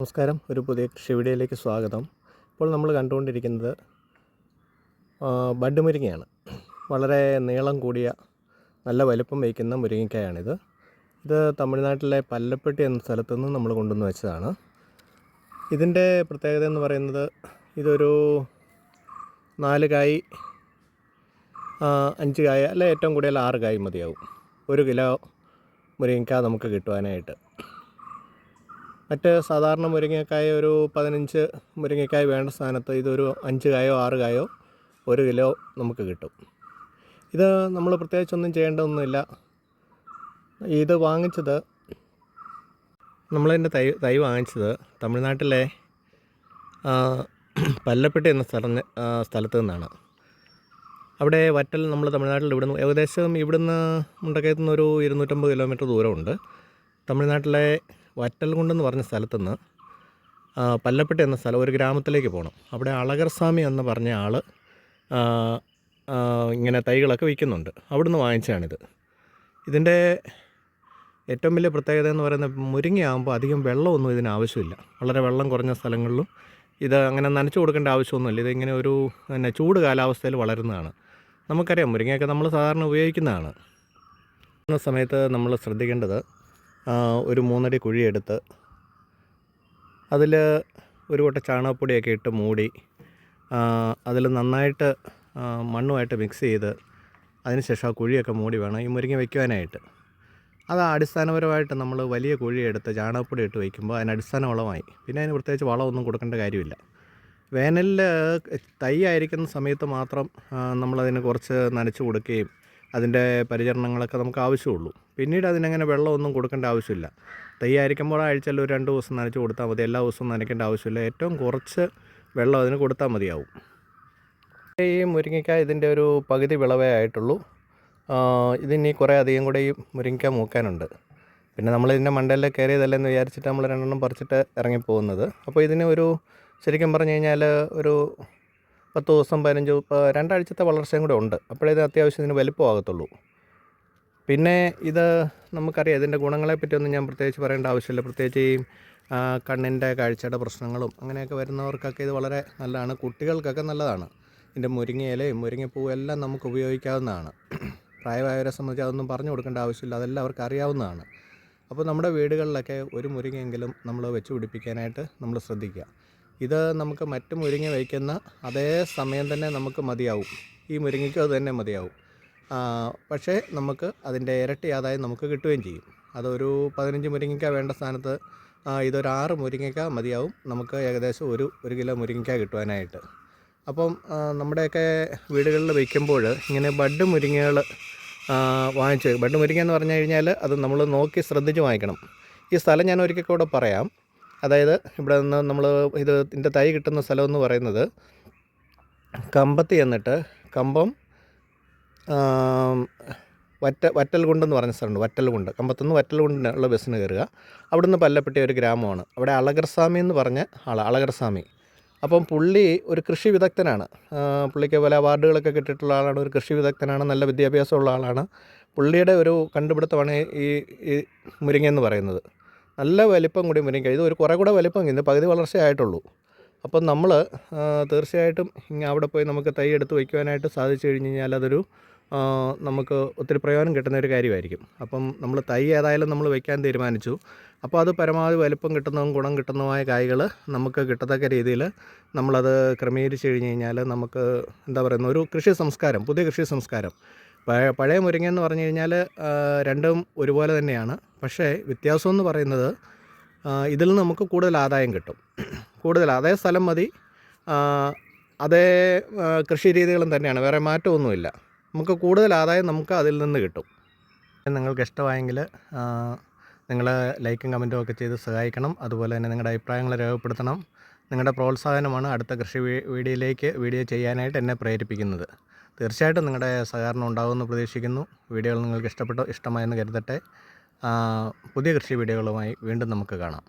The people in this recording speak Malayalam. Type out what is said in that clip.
നമസ്കാരം. ഒരു പുതിയ കൃഷി വീഡിയോയിലേക്ക് സ്വാഗതം. ഇപ്പോൾ നമ്മൾ കണ്ടുകൊണ്ടിരിക്കുന്നത് ബഡ് മുരിങ്ങയാണ് വളരെ നീളം കൂടിയ നല്ല വലുപ്പം വയ്ക്കുന്ന മുരിങ്ങക്കായാണിത് ഇത് തമിഴ്നാട്ടിലെ പല്ലപ്പെട്ടി എന്ന സ്ഥലത്തു നിന്ന് നമ്മൾ കൊണ്ടുവന്ന് വെച്ചതാണ്. ഇതിന്റെ പ്രത്യേകത എന്ന് പറയുന്നത് ഇതൊരു നാല് കായ് അഞ്ച് കായ അല്ല ഏറ്റവും കൂടുതൽ ആറ് കായ് മതിയാവും. ഒരു കിലോ മുരിങ്ങയ്ക്ക നമുക്ക് കിട്ടുവാനായിട്ട്. മറ്റ് സാധാരണ മുരിങ്ങക്കായ ഒരു പതിനഞ്ച് മുരിങ്ങക്കായ വേണ്ട സ്ഥാനത്ത് ഇതൊരു അഞ്ച് കായോ ആറ് കായോ ഒരു കിലോ നമുക്ക് കിട്ടും. ഇത് നമ്മൾ പ്രത്യേകിച്ചൊന്നും ചെയ്യേണ്ടതൊന്നുമില്ല. ഇത് വാങ്ങിച്ചത് നമ്മളതിന്റെ തൈ തൈ വാങ്ങിച്ചത് തമിഴ്നാട്ടിലെ പല്ലപ്പെട്ടി എന്ന സ്ഥലം സ്ഥലത്ത് നിന്നാണ്. അവിടെ വറ്റൽ നമ്മൾ തമിഴ്നാട്ടിൽ ഇവിടുന്ന് ഏകദേശം ഇവിടുന്ന് മുണ്ടക്കയത്തു നിന്ന് ഒരു ഇരുന്നൂറ്റമ്പത് കിലോമീറ്റർ ദൂരമുണ്ട്. തമിഴ്നാട്ടിലെ വറ്റൽകുണ്ടെന്ന് പറഞ്ഞ സ്ഥലത്തുനിന്ന് പല്ലപ്പെട്ട എന്ന സ്ഥലം ഒരു ഗ്രാമത്തിലേക്ക് പോകണം അവിടെ അളകർ സ്വാമി എന്ന് പറഞ്ഞ ആൾ ഇങ്ങനെ തൈകളൊക്കെ വിൽക്കുന്നുണ്ട്. അവിടുന്ന് വാങ്ങിച്ചതാണിത്. ഇതിന്റെ ഏറ്റവും വലിയ പ്രത്യേകത എന്ന് പറയുന്നത് മുരിങ്ങയാകുമ്പോൾ അധികം വെള്ളമൊന്നും ഇതിന് ആവശ്യമില്ല. വളരെ വെള്ളം കുറഞ്ഞ സ്ഥലങ്ങളിലും ഇത് അങ്ങനെ നനച്ചു കൊടുക്കേണ്ട ആവശ്യമൊന്നുമില്ല. ഇതിങ്ങനെ ഒരു പിന്നെ ചൂട് കാലാവസ്ഥയിൽ വളരുന്നതാണ്. നമുക്കറിയാം മുരിങ്ങയൊക്കെ നമ്മൾ സാധാരണ ഉപയോഗിക്കുന്നതാണ്. സമയത്ത് നമ്മൾ ശ്രദ്ധിക്കേണ്ടത് ഒരു മൂന്നടി കുഴിയെടുത്ത് അതിൽ ഒരു കൊട്ട ചാണകപ്പൊടിയൊക്കെ ഇട്ട് മൂടി അതിൽ നന്നായിട്ട് മണ്ണുമായിട്ട് മിക്സ് ചെയ്ത് അതിനുശേഷം ആ കുഴിയൊക്കെ മൂടി വേണം ഈ മുരിങ്ങ വയ്ക്കുവാനായിട്ട്. അത് അടിസ്ഥാനപരമായിട്ട് നമ്മൾ വലിയ കുഴിയെടുത്ത് ചാണകപ്പൊടി ഇട്ട് വയ്ക്കുമ്പോൾ അതിന് അടിസ്ഥാന വളമായി പിന്നെ അതിന് പ്രത്യേകിച്ച് വളമൊന്നും കൊടുക്കേണ്ട കാര്യമില്ല. വേനലിൽ തൈ ആയിരിക്കുന്ന സമയത്ത് മാത്രം നമ്മളതിന് കുറച്ച് നനച്ച് കൊടുക്കുകയും അതിന്റെ പരിചരണങ്ങളൊക്കെ നമുക്ക് ആവശ്യമുള്ളൂ. പിന്നീട് അതിനങ്ങനെ വെള്ളമൊന്നും കൊടുക്കേണ്ട ആവശ്യമില്ല. തൈ ആഴ്ചയിൽ ഒരു രണ്ട് ദിവസം നനച്ച് കൊടുത്താൽ മതി. എല്ലാ ദിവസവും നനയ്ക്കേണ്ട ആവശ്യമില്ല. ഏറ്റവും കുറച്ച് വെള്ളം അതിന് കൊടുത്താൽ മതിയാവും. ഈ മുരിങ്ങയ്ക്ക ഇതിന്റെ ഒരു പകുതി വിളവേ ആയിട്ടുള്ളൂ. ഇതിനി കുറേ അധികം കൂടെ ഈ മുരിങ്ങയ്ക്ക മൂക്കാനുണ്ട്. പിന്നെ നമ്മൾ ഇതിന്റെ മണ്ടയിൽ കയറിയതല്ലെന്ന് വിചാരിച്ചിട്ട് നമ്മൾ രണ്ടെണ്ണം പറിച്ചിട്ട് ഇറങ്ങിപ്പോകുന്നത്. അപ്പോൾ ഇതിന് ഒരു ശരിക്കും പറഞ്ഞു കഴിഞ്ഞാൽ ഒരു പത്ത് ദിവസം പതിനഞ്ച് രണ്ടാഴ്ചത്തെ വളർച്ചയും കൂടെ ഉണ്ട്. അപ്പോഴേ ഇത് അത്യാവശ്യം ഇതിന് വലിപ്പമാകത്തുള്ളൂ. പിന്നെ ഇത് നമുക്കറിയാം ഇതിന്റെ ഗുണങ്ങളെ പറ്റിയൊന്നും ഞാൻ പ്രത്യേകിച്ച് പറയേണ്ട ആവശ്യമില്ല. പ്രത്യേകിച്ച് ഈ കണ്ണിന്റെ കാഴ്ചയുടെ പ്രശ്നങ്ങളും അങ്ങനെയൊക്കെ വരുന്നവർക്കൊക്കെ ഇത് വളരെ നല്ലതാണ്. കുട്ടികൾക്കൊക്കെ നല്ലതാണ്. ഇതിന്റെ മുരിങ്ങയിലയും മുരിങ്ങപ്പൂവും എല്ലാം നമുക്ക് ഉപയോഗിക്കാവുന്നതാണ്. പ്രായമായവരെ സംബന്ധിച്ച് അതൊന്നും പറഞ്ഞു കൊടുക്കേണ്ട ആവശ്യമില്ല. അതെല്ലാം അവർക്ക് അറിയാവുന്നതാണ്. അപ്പോൾ നമ്മുടെ വീടുകളിലൊക്കെ ഒരു മുരിങ്ങയെങ്കിലും നമ്മൾ വെച്ച് പിടിപ്പിക്കാനായിട്ട് നമ്മൾ ശ്രദ്ധിക്കുക. ഇത് നമുക്ക് മറ്റ് മുരിങ്ങ വയ്ക്കുന്ന അതേ സമയം തന്നെ നമുക്ക് മതിയാവും. ഈ മുരിങ്ങയ്ക്കും അത് തന്നെ മതിയാവും. പക്ഷേ നമുക്ക് അതിന്റെ ഇരട്ടി ആദായം നമുക്ക് കിട്ടുകയും ചെയ്യും. അതൊരു പതിനഞ്ച് മുരിങ്ങയ്ക്ക വേണ്ട സ്ഥാനത്ത് ഇതൊരു ആറ് മുരിങ്ങയ്ക്ക മതിയാവും. നമുക്ക് ഏകദേശം ഒരു ഒരു കിലോ മുരിങ്ങയ്ക്ക കിട്ടുവാനായിട്ട്. അപ്പം നമ്മുടെയൊക്കെ വീടുകളിൽ വയ്ക്കുമ്പോൾ ഇങ്ങനെ ബഡ് മുരിങ്ങകൾ വാങ്ങിച്ച് ബഡ് മുരിങ്ങ എന്ന് പറഞ്ഞു കഴിഞ്ഞാൽ അത് നമ്മൾ നോക്കി ശ്രദ്ധിച്ച് വാങ്ങിക്കണം. ഈ സ്ഥലം ഞാൻ ഒരിക്കൽ കൂടെ പറയാം. അതായത് ഇവിടെ നിന്ന് നമ്മൾ ഇത് ഇതിന്റെ തൈ കിട്ടുന്ന സ്ഥലം എന്ന് പറയുന്നത് കമ്പത്തി എന്നിട്ട് കമ്പം വറ്റ വറ്റ വറ്റൽകുണ്ടെന്ന് പറഞ്ഞ സ്ഥലമുണ്ട്. വറ്റൽകുണ്ട്. കമ്പത്തുനിന്ന് വറ്റൽകുണ്ടിനുള്ള ബസ്സിന് കയറുക. അവിടുന്ന് പല്ലപ്പെട്ടിയ ഒരു ഗ്രാമമാണ്. അവിടെ അളകർസ്വാമി എന്ന് പറഞ്ഞ ആൾ അളകർസ്വാമി അപ്പം പുള്ളി ഒരു കൃഷി വിദഗ്ധനാണ്. പുള്ളിക്ക് പല അവാർഡുകളൊക്കെ കിട്ടിയിട്ടുള്ള ആളാണ്. ഒരു കൃഷി വിദഗ്ധനാണ് നല്ല വിദ്യാഭ്യാസമുള്ള ആളാണ്. പുള്ളിയുടെ ഒരു കണ്ടുപിടുത്തമാണ് ഈ മുരിങ്ങ എന്ന് പറയുന്നത്. നല്ല വലിപ്പം കൂടി മുരിങ്ങ ഇത് ഒരു കുറേ കൂടെ വലിപ്പം ഇന്ന് പകുതി വളർച്ചയായിട്ടുള്ളൂ അപ്പം നമ്മൾ തീർച്ചയായിട്ടും അവിടെ പോയി നമുക്ക് തൈ എടുത്ത് വയ്ക്കുവാനായിട്ട് സാധിച്ചു കഴിഞ്ഞ് കഴിഞ്ഞാൽ അതൊരു നമുക്ക് ഒത്തിരി പ്രയോജനം കിട്ടുന്ന ഒരു കാര്യമായിരിക്കും. അപ്പം നമ്മൾ തൈ ഏതായാലും നമ്മൾ വയ്ക്കാൻ തീരുമാനിച്ചു. അപ്പോൾ അത് പരമാവധി വലിപ്പം കിട്ടുന്നതും ഗുണം കിട്ടുന്നതുമായ കായ്കൾ നമുക്ക് കിട്ടത്തക്ക രീതിയിൽ നമ്മളത് ക്രമീകരിച്ച് കഴിഞ്ഞ് കഴിഞ്ഞാൽ നമുക്ക് എന്താ പറയുന്ന ഒരു കൃഷി സംസ്കാരം പുതിയ കൃഷി സംസ്കാരം. പഴയ മുരിങ്ങ എന്ന് പറഞ്ഞു കഴിഞ്ഞാൽ രണ്ടും ഒരുപോലെ തന്നെയാണ്. പക്ഷേ വ്യത്യാസം എന്ന് പറയുന്നത് ഇതിൽ നമുക്ക് കൂടുതൽ ആദായം കിട്ടും. കൂടുതൽ അതേ സ്ഥലം മതി. അതേ കൃഷി രീതികളും തന്നെയാണ്. വേറെ മാറ്റമൊന്നുമില്ല. നമുക്ക് കൂടുതൽ ആദായം നമുക്ക് അതിൽ നിന്ന് കിട്ടും. നിങ്ങൾക്ക് ഇഷ്ടമായെങ്കിൽ നിങ്ങൾ ലൈക്കും കമന്റും ഒക്കെ ചെയ്ത് സഹായിക്കണം. അതുപോലെ തന്നെ നിങ്ങളുടെ അഭിപ്രായങ്ങൾ രേഖപ്പെടുത്തണം. നിങ്ങളുടെ പ്രോത്സാഹനമാണ് അടുത്ത കൃഷി വീഡിയോയിലേക്ക് വീഡിയോ ചെയ്യാനായിട്ട് എന്നെ പ്രേരിപ്പിക്കുന്നത്. തീർച്ചയായിട്ടും നിങ്ങളുടെ സഹകരണം ഉണ്ടാകുമെന്ന് പ്രതീക്ഷിക്കുന്നു. വീഡിയോകൾ നിങ്ങൾക്ക് ഇഷ്ടപ്പെട്ടോ ഇഷ്ടമായെന്ന് കരുതട്ടെ. പുതിയ കൃഷി വീഡിയോകളുമായി വീണ്ടും നമുക്ക് കാണാം.